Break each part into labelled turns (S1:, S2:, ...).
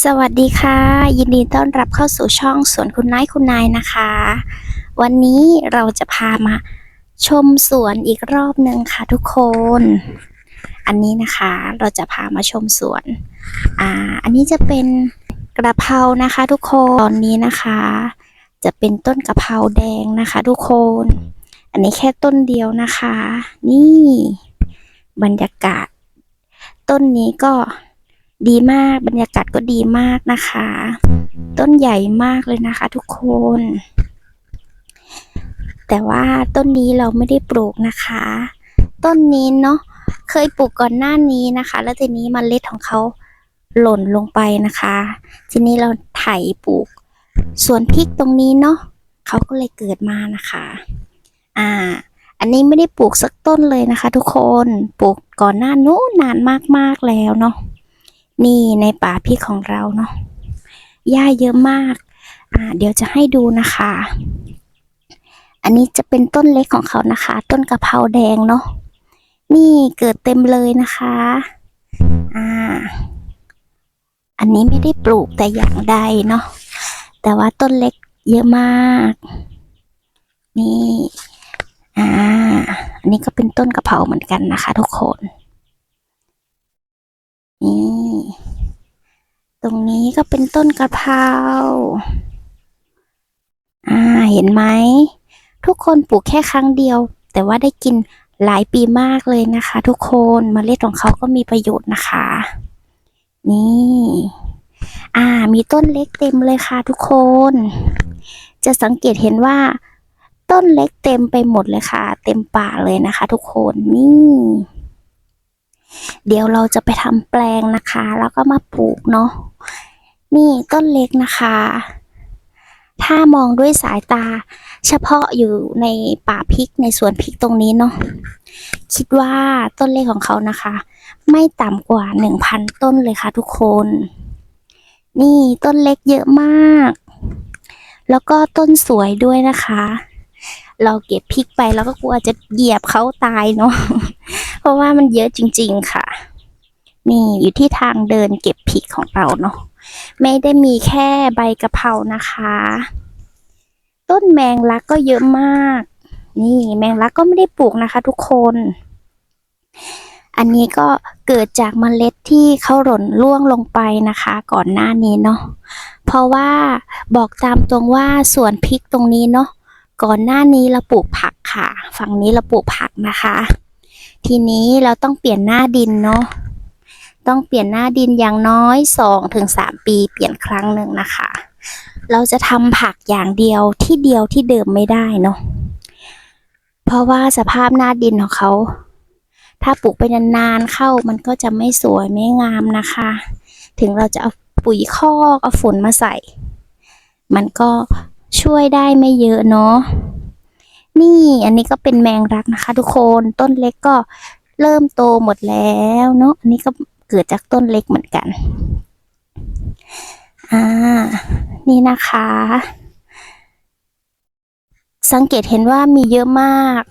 S1: สวัสดีค่ะ ยินดีต้อนรับเข้าสู่ช่องสวนคุณนายคุณนายนะคะ วันนี้เราจะพามาชมสวนอีกรอบหนึ่งค่ะทุกคน อันนี้นะคะเราจะพามาชมสวน อ่า อันนี้จะเป็นกระเพรานะคะทุกคนตอนนี้นะคะ จะเป็นต้นกระเพราแดงนะคะ ทุกคน อันนี้แค่ต้นเดียวนะคะ นี่ บรรยากาศ ต้นนี้ก็ ดีมากบรรยากาศก็ดีมากนะคะ ต้นใหญ่มากเลยนะคะ ทุกคน แต่ว่าต้นนี้เราไม่ได้ปลูกนะคะ ต้นนี้เนาะเคยปลูกก่อนหน้านี้นะคะ แล้วทีนี้มเมล็ดของเขาหล่นลงไปนะคะ ทีนี้เราไถปลูกสวนพริกตรงนี้เนาะเขาก็เลยเกิดมานะคะ อ่า อันนี้ไม่ได้ปลูกสักต้นเลยนะคะ ทุกคน ปลูกก่อนหน้านู้นนานมากๆแล้วเนาะ นี่ในป่าพริกของเราเนาะหญ้าเยอะมาก อ่า เดี๋ยวจะให้ดูนะคะ อันนี้จะเป็นต้นเล็กของเขานะคะ ต้นกะเพราแดงเนาะนี่เกิดเต็มเลยนะคะ อ่า อันนี้ไม่ได้ปลูกแต่อย่างใดเนาะแต่ว่าต้นเล็กเยอะมาก นี่ อ่า อันนี้ก็เป็นต้นกะเพราเหมือนกันนะคะทุกคน นี่ตรงนี้ก็เป็นต้นกะเพราอ่าเห็นไหม ทุกคนปลูกแค่ครั้งเดียว แต่ว่าได้กินหลายปีมากเลยนะคะ ทุกคนมเมล็ดของเขาก็มีประโยชน์นะคะ นี่ อ่า มีต้นเล็กเต็มเลยค่ะทุกคน จะสังเกตเห็นว่า ต้นเล็กเต็มไปหมดเลยค่ะ เต็มป่าเลยนะคะ ทุกคนนี่ เดี๋ยวเราจะไปทำแปลงนะคะ แล้วก็มาปลูกเนาะนี่ต้นเล็กนะคะ ถ้ามองด้วยสายตา เฉพาะอยู่ในป่าพริกในสวนพริกตรงนี้เนาะคิดว่าต้นเล็กของเขานะคะ ไม่ต่ำกว่าหนึ่งพันต้นเลยค่ะทุกคน นี่ต้นเล็กเยอะมาก แล้วก็ต้นสวยด้วยนะคะ เราเก็บพริกไปแล้วก็กลัวจะเหยียบเขาตายเนาะ เพราะว่ามันเยอะจริง ๆ ค่ะ นี่อยู่ที่ทางเดินเก็บพริกของเราเนาะไม่ได้มีแค่ใบกะเพรานะคะ ต้นแมงลักก็เยอะมาก นี่แมงลักก็ไม่ได้ปลูกนะคะ ทุกคน อันนี้ก็เกิดจากเมล็ดที่เขาหล่นร่วงลงไปนะคะ ก่อนหน้านี้เนาะเพราะว่าบอกตามตรงว่าสวนพริกตรงนี้เนาะก่อนหน้านี้เราปลูกผักค่ะ ฝั่งนี้เราปลูกผักนะคะ ทีนี้เราต้องเปลี่ยนหน้าดินเนาะต้องเปลี่ยนหน้าดินอย่างน้อยสองถึงสามปีเปลี่ยนครั้งหนึ่งนะคะ เราจะทำผักอย่างเดียวที่เดียวที่เดิมไม่ได้เนาะเพราะว่าสภาพหน้าดินของเขา ถ้าปลูกไปนานๆเข้ามันก็จะไม่สวยไม่งามนะคะ ถึงเราจะเอาปุ๋ยคอกเอาฝนมาใส่ มันก็ช่วยได้ไม่เยอะเนาะ นี่อันนี้ก็เป็นแมงรักนะคะ ทุกคนต้นเล็กก็เริ่มโตหมดแล้วเนาะอันนี้ก็เกิดจากต้นเล็กเหมือนกัน อ่า นี่นะคะ สังเกตเห็นว่ามีเยอะมาก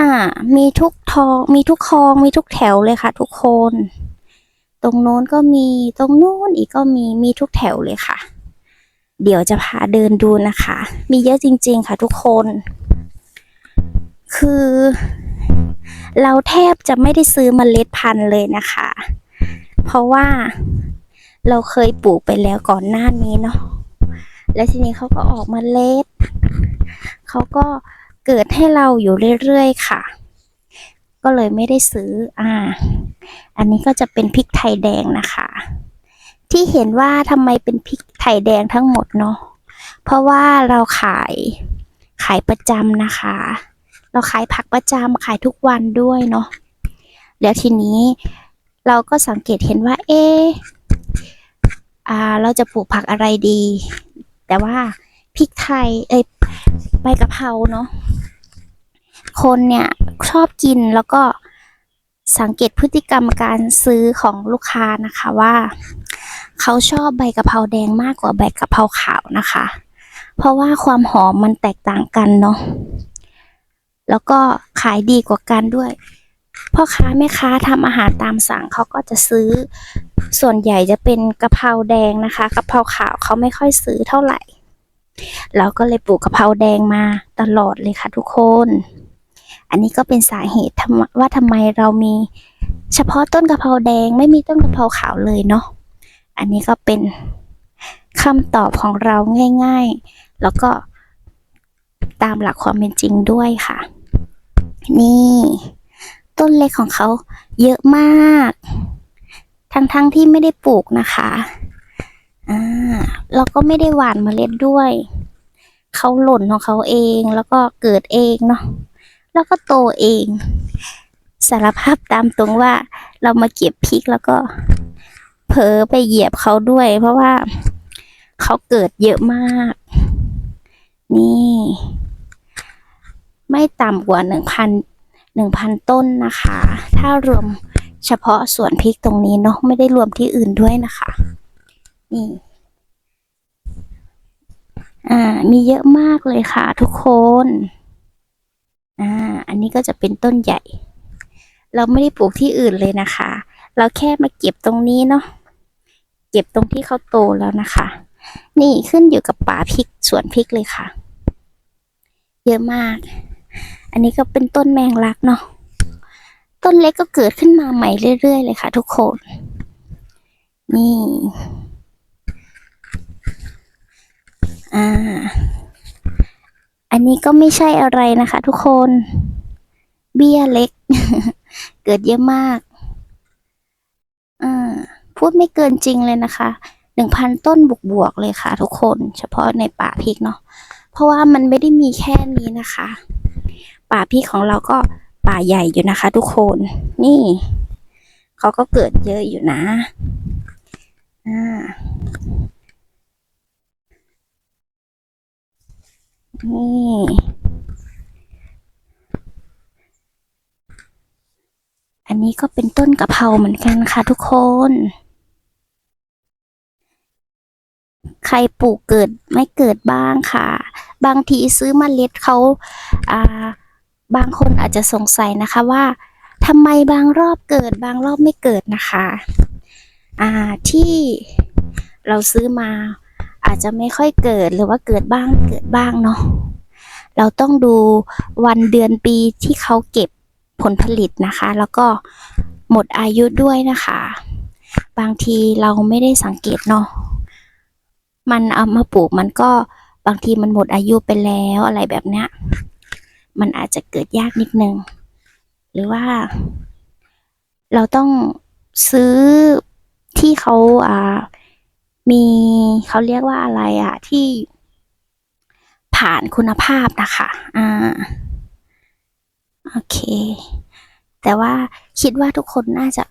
S1: อ่า มีทุกทองมีทุกคลองมีทุกแถวเลยค่ะ ทุกคน ตรงโน้นก็มีตรงโน้นอีกก็มีมีทุกแถวเลยค่ะ เดี๋ยวจะพาเดินดูนะคะ มีเยอะจริง ๆ ค่ะทุกคน คือ เราแทบจะไม่ได้ซื้อมเมล็ดพันธุ์เลยนะคะ เพราะว่าเราเคยปลูกไปแล้วก่อนหน้านี้เนาะแล้วทีนี้เขาก็ออกมาเล็ด เขาก็เกิดให้เราอยู่เรื่อยๆค่ะ ก็เลยไม่ได้ซื้อ อ่า อันนี้ก็จะเป็นพริกไทยแดงนะคะ ที่เห็นว่าทำไมเป็นพริกไทยแดงทั้งหมดเนาะเพราะว่าเราขายขายประจำนะคะ เราขายผักประจำขายทุกวันด้วยเนาะแล้วทีนี้เราก็สังเกตเห็นว่า เออ่า เราจะปลูกผักอะไรดี แต่ว่าพริกไทย เอ้ยใบกะเพราเนาะคนเนี่ยชอบกินแล้วก็ สังเกตพฤติกรรมการซื้อของลูกค้านะคะว่า เขาชอบใบกะเพราแดงมากกว่าใบกะเพราขาวนะคะ เพราะว่าความหอมมันแตกต่างกันเนาะแล้วก็ขายดีกว่ากันด้วยพ่อค้าแม่ค้าทำอาหารตามสั่งเขาก็จะซื้อ ส่วนใหญ่จะเป็นกะเพราแดงนะคะกะเพราขาวเขาไม่ค่อยซื้อเท่าไหร่ เราก็เลยปลูกกะเพราแดงมาตลอดเลยค่ะทุกคน อันนี้ก็เป็นสาเหตุว่าทำไมเรามีเฉพาะต้นกะเพราแดงไม่มีต้นกะเพราขาวเลยเนาะ อันนี้ก็เป็นคำตอบของเราง่าย ๆ แล้วก็ตามหลักความเป็นจริงด้วยค่ะ นี่ ต้นเล็กของเขาเยอะมาก ทั้งๆทที่ไม่ได้ปลูกนะคะอ่าเราก็ไม่ได้หว่านเมล็ดด้วย เขาหล่นของเขาเองแล้วก็เกิดเองเนาะ แล้วก็โตเอง สารภาพตามตรงว่าเรามาเก็บพริกแล้วก็เผลอไปเหยียบเขาด้วย เพราะว่าเขาเกิดเยอะมาก นี่ ไม่ต่ำกว่าหนึ่งพันหนึ่งพันต้นนะคะ ถ้ารวมเฉพาะสวนพริกตรงนี้เนาะไม่ได้รวมที่อื่นด้วยนะคะ นี่อ่ามีเยอะมากเลยค่ะทุกคน อ่า อันนี้ก็จะเป็นต้นใหญ่ เราไม่ได้ปลูกที่อื่นเลยนะคะ เราแค่มาเก็บตรงนี้เนาะ เก็บตรงที่เขาโตแล้วนะคะ นี่ขึ้นอยู่กับป่าพริกสวนพริกเลยค่ะ เยอะมาก อันนี้ก็เป็นต้นแมงลักเนาะ ต้นเล็กก็เกิดขึ้นมาใหม่เรื่อยๆเลยค่ะ ทุกคน นี่ อ่า อันนี้ก็ไม่ใช่อะไรนะคะทุกคน เบี้ยเล็ก เกิดเยอะมากอ่าพูดไม่เกินจริงเลยนะคะหนึ่งพันต้นบวกๆเลยค่ะ ทุกคน เฉพาะในป่าพริกเนาะเพราะว่ามันไม่ได้มีแค่นี้นะคะ ป่าพริกของเราก็ป่าใหญ่อยู่นะคะ ทุกคนนี่เขาก็เกิดเยอะอยู่นะอ่า นี่อันนี้ก็เป็นต้นกะเพราเหมือนกันค่ะทุกคน ใครปลูกเกิดไม่เกิดบ้างค่ะ บางทีซื้อมเมล็ดเขาอ่าบางคนอาจจะสงสัยนะคะว่าทำไมบางรอบเกิดบางรอบไม่เกิดนะคะ อ่าที่เราซื้อมา อาจจะไม่ค่อยเกิดหรือว่าเกิดบ้างเกิดบ้างเนาะเราต้องดูวันเดือนปีที่เขาเก็บผลผลิตนะคะ แล้วก็หมดอายุด้วยนะคะ บางทีเราไม่ได้สังเกตเนาะมันเอามาปลูกมันก็บางทีมันหมดอายุไปแล้วอะไรแบบเนี้ยมันอาจจะเกิดยากนิดนึง หรือว่า เราต้องซื้อที่เขาอ่า มีเขาเรียกว่าอะไรอะที่ผ่านคุณภาพนะคะอ่าโอเค แต่ว่าคิดว่าทุกคนน่าจะ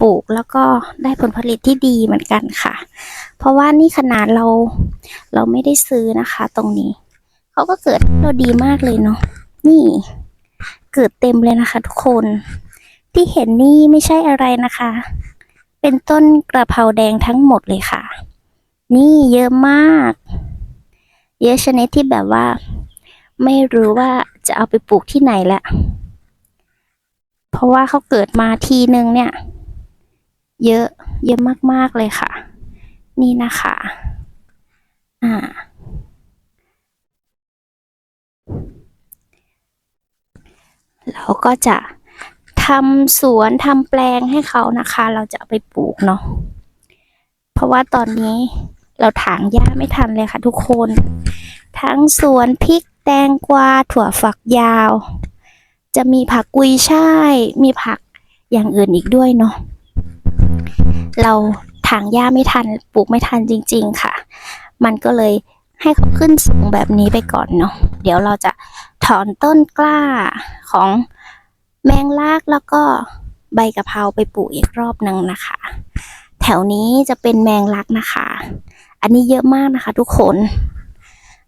S1: ปลูกแล้วก็ได้ผลผลิตที่ดีเหมือนกันค่ะ เพราะว่านี่ขนาดเราเราไม่ได้ซื้อนะคะ ตรงนี้ เขาก็เกิดเราดีมากเลยเนาะนี่เกิดเต็มเลยนะคะ ทุกคนที่เห็นนี่ไม่ใช่อะไรนะคะ เป็นต้นกระเพราแดงทั้งหมดเลยค่ะ นี่เยอะมาก เยอะชนิดที่แบบว่า ไม่รู้ว่าจะเอาไปปลูกที่ไหนละเพราะว่าเขาเกิดมาทีนึงเนี่ย เยอะเยอะมากๆเลยค่ะ นี่นะคะ อ่าเราก็จะ ทำสวนทำแปลงให้เขานะคะ เราจะเอาไปปลูกเนาะเพราะว่าตอนนี้เราถางหญ้าไม่ทันเลยค่ะทุกคน ทั้งสวนพริกแตงกวาถั่วฝักยาว จะมีผักกุยช่าย มีผักอย่างอื่นอีกด้วยเนาะเราถางหญ้าไม่ทันปลูกไม่ทันจริง ๆ ค่ะ มันก็เลยให้เขาขึ้นสูงแบบนี้ไปก่อนเนาะเดี๋ยวเราจะถอนต้นกล้าของ แมงลักแล้วก็ใบกะเพราไปปลูกอีกรอบนึงนะคะ แถวนี้จะเป็นแมงลักนะคะ อันนี้เยอะมากนะคะ ทุกคน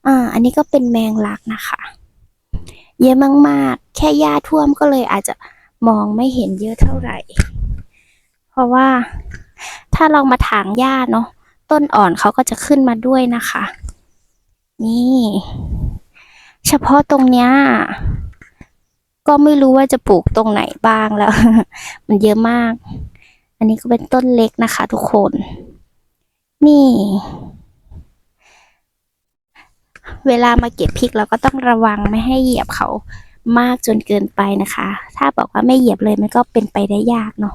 S1: อ่าอันนี้ก็เป็นแมงลักนะคะ เยอะมากๆ แค่หญ้าท่วมก็เลยอาจจะมองไม่เห็นเยอะเท่าไหร่ เพราะว่าถ้าเรามาถางหญ้าเนาะต้นอ่อนเขาก็จะขึ้นมาด้วยนะคะ นี่ เฉพาะตรงเนี้ย ก็ไม่รู้ว่าจะปลูกตรงไหนบ้างแล้ว มันเยอะมาก อันนี้ก็เป็นต้นเล็กนะคะ ทุกคน นี่ เวลามาเก็บพริกเราก็ต้องระวังไม่ให้เหยียบเขามากจนเกินไปนะคะ ถ้าบอกว่าไม่เหยียบเลยมันก็เป็นไปได้ยากเนาะ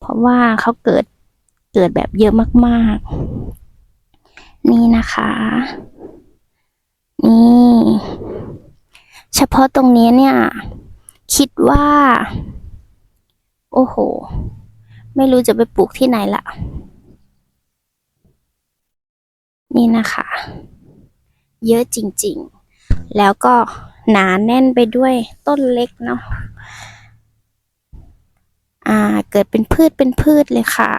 S1: เพราะว่าเขาเกิดเกิดแบบเยอะมากๆ นี่นะคะ นี่ เฉพาะตรงนี้เนี่ย คิดว่า โอ้โห ไม่รู้จะไปปลูกที่ไหนละ นี่นะคะ เยอะจริงๆ แล้วก็หนาแน่นไปด้วยต้นเล็กเนาะอ่า เกิดเป็นพืชเป็นพืชเลยค่ะ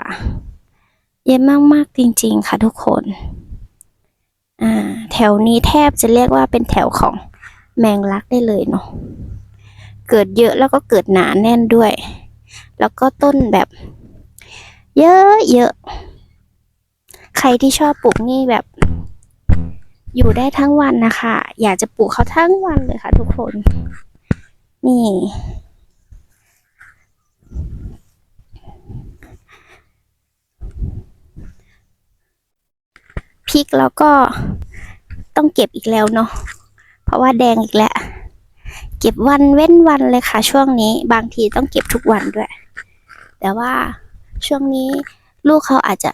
S1: เยอะมากๆจริง ๆ ค่ะทุกคน อ่า แถวนี้แทบจะเรียกว่าเป็นแถวของ แมงลักได้เลยเนาะเกิดเยอะแล้วก็เกิดหนาแน่นด้วย แล้วก็ต้นแบบ เยอะเยอะ ใครที่ชอบปลูกนี่แบบ อยู่ได้ทั้งวันนะคะ อยากจะปลูกเขาทั้งวันเลยค่ะ ทุกคน นี่ พริกแล้วก็ต้องเก็บอีกแล้วเนาะ เพราะว่าแดงอีกแล้ว เก็บวันเว้นวันเลยค่ะ ช่วงนี้บางทีต้องเก็บทุกวันด้วย แต่ว่าช่วงนี้ลูกเขาอาจจะ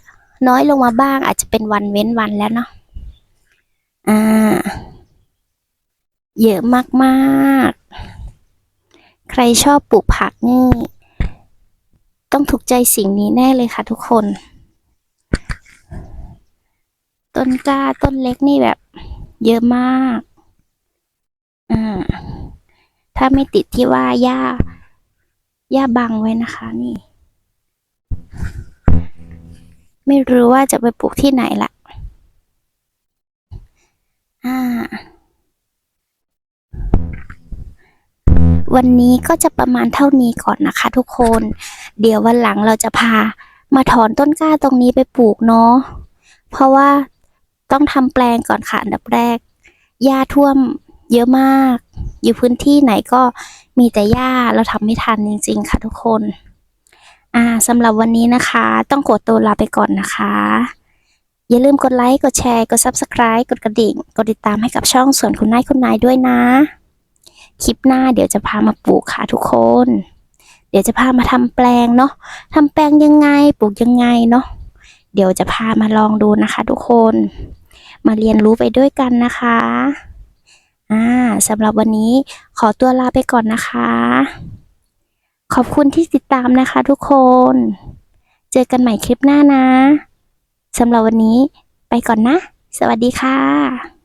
S1: น้อยลงมาบ้าง อาจจะเป็นวันเว้นวันแล้วเนาะอ่า เยอะมากๆ ใครชอบปลูกผักนี่ ต้องถูกใจสิ่งนี้แน่เลยค่ะทุกคน ต้นกล้าต้นเล็กนี่แบบ เยอะมาก ถ้าไม่ติดที่ว่าหญ้าหญ้าบังไว้นะคะนี่ ไม่รู้ว่าจะไปปลูกที่ไหนละอ่า วันนี้ก็จะประมาณเท่านี้ก่อนนะคะทุกคน เดี๋ยววันหลังเราจะพามาถอนต้นกล้าตรงนี้ไปปลูกเนาะ เพราะว่าต้องทำแปลงก่อนค่ะอันดับแรกหญ้าท่วม เยอะมาก อยู่พื้นที่ไหนก็มีแต่หญ้าเราทำไม่ทันจริง ๆ ค่ะทุกคน อ่าสำหรับวันนี้นะคะ ต้องขอตัวลาไปก่อนนะคะ อย่าลืมกดไลค์ กดแชร์ กด Subscribe กดกระดิ่ง กดติดตามให้กับช่องสวนคุณนายคุณนายด้วยนะ คลิปหน้าเดี๋ยวจะพามาปลูกค่ะทุกคน เดี๋ยวจะพามาทำแปลงเนาะทำแปลงยังไง ปลูกยังไงเนาะ เดี๋ยวจะพามาลองดูนะคะ ทุกคน มาเรียนรู้ไปด้วยกันนะคะ สำหรับวันนี้ขอตัวลาไปก่อนนะคะ ขอบคุณที่ติดตามนะคะทุกคน เจอกันใหม่คลิปหน้านะสำหรับวันนี้ไปก่อนนะ สวัสดีค่ะ